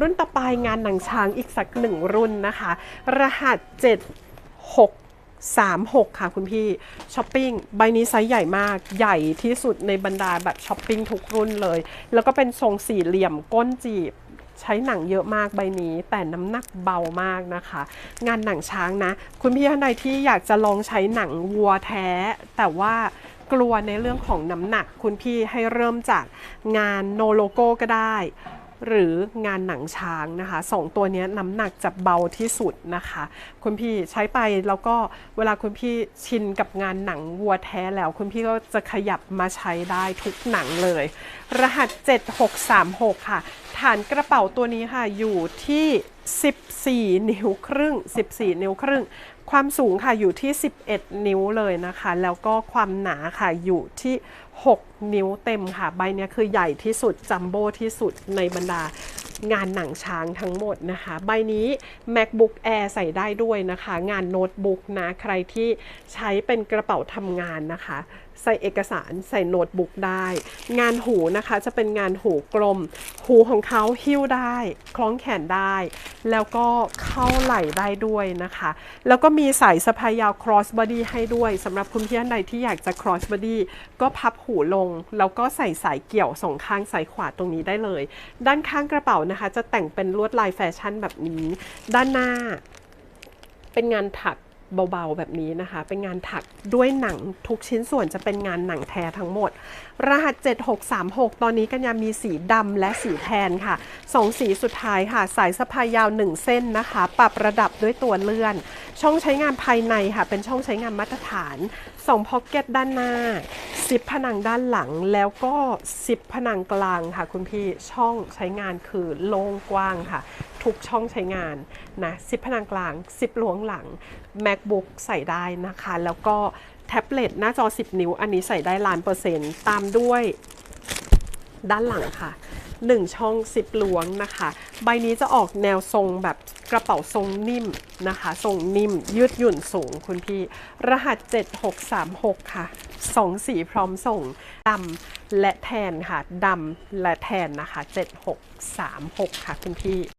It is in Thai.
รุ่นต่อไปงานหนังช้างอีกสักหนึ่งรุ่นนะคะ รหัส 76 36 ค่ะคุณพี่ช้อปปิ้งใบนี้ไซส์ใหญ่มากใหญ่ที่สุดในบรรดาแบบช้อปปิ้งทุกรุ่นเลย แล้วก็เป็นทรงสี่เหลี่ยมก้นจีบ ใช้หนังเยอะมากใบนี้ แต่น้ำหนักเบามากนะคะ งานหนังช้างนะ คุณพี่ท่านใดที่อยากจะลองใช้หนังวัวแท้ แต่ว่ากลัวในเรื่องของน้ำหนัก คุณพี่ให้เริ่มจากงานโนโลโก้ก็ได้ หรืองานหนังช้างนะคะสองตัวนี้น้ำหนักจะเบาที่สุดนะคะ คุณพี่ใช้ไปแล้วก็เวลาคุณพี่ชินกับงานหนังวัวแท้แล้ว คุณพี่ก็จะขยับมาใช้ได้ทุกหนังเลย รหัส 7636 ค่ะ ฐานกระเป๋าตัวนี้ค่ะอยู่ที่ 14 นิ้วครึ่ง 14 นิ้วครึ่ง ความสูงค่ะอยู่ที่ 11 นิ้วเลยนะคะ แล้วก็ความหนาค่ะอยู่ที่ 6 นิ้วเต็มค่ะ ใบนี้คือใหญ่ที่สุดจัมโบ้ที่สุดในบรรดางานหนังช้างทั้งหมดนะคะ ใบนี้ MacBook Air ใส่ได้ด้วยนะคะ งานโน้ตบุ๊กนะ ใครที่ใช้เป็นกระเป๋าทำงานนะคะ ใส่เอกสารใส่โน้ตบุ๊กได้ งานหูนะคะจะเป็นงานหูกลม หูของเขาหิ้วได้ คล้องแขนได้ แล้วก็เข้าไหล่ได้ด้วยนะคะ แล้วก็มีสายสะพายยาว cross body ให้ด้วยสำหรับคุณพี่ท่านใดที่อยากจะ cross body ก็พับหูลง แล้วก็ใส่สายเกี่ยวสองข้างซ้ายขวาตรงนี้ได้เลย ด้านข้างกระเป๋านะคะ จะแต่งเป็นลวดลายแฟชั่นแบบนี้ ด้านหน้า เป็นงานถัก เบาๆแบบนี้นะคะ เป็นงานถักด้วยหนังทุกชิ้นส่วนจะเป็นงานหนังแท้ทั้งหมด รหัส 7636 ตอนนี้กันยามีสีดำและสีแทนค่ะสองสีสุดท้ายค่ะ สายสะพายยาว 1 เส้นนะคะ ปรับระดับด้วยตัวเลื่อน ช่องใช้งานภายในค่ะ เป็นช่องใช้งานมาตรฐาน2พ็อกเก็ตด้านหน้า สิบผนังด้านหลังแล้วก็สิบผนังกลางค่ะคุณพี่ช่องใช้งานคือโล่งกว้างค่ะ ทุกช่องใช้งานนะสิบผนังกลางสิบหลวงหลัง MacBook ใส่ได้นะคะ แล้วก็แท็บเล็ตหน้าจอ 10 นิ้ว อันนี้ใส่ได้ล้านเปอร์เซ็นต์ตามด้วยด้านหลังค่ะ 1 ช่องซิปล้วงนะคะ ใบนี้จะออกแนวทรงแบบกระเป๋าทรงนิ่มนะคะ ทรงนิ่มยืดหยุ่นสูงคุณพี่ รหัส 7636 ค่ะ 2 สีพร้อมส่งดำและแทนค่ะดำและแทนนะคะ 7636 ค่ะคุณพี่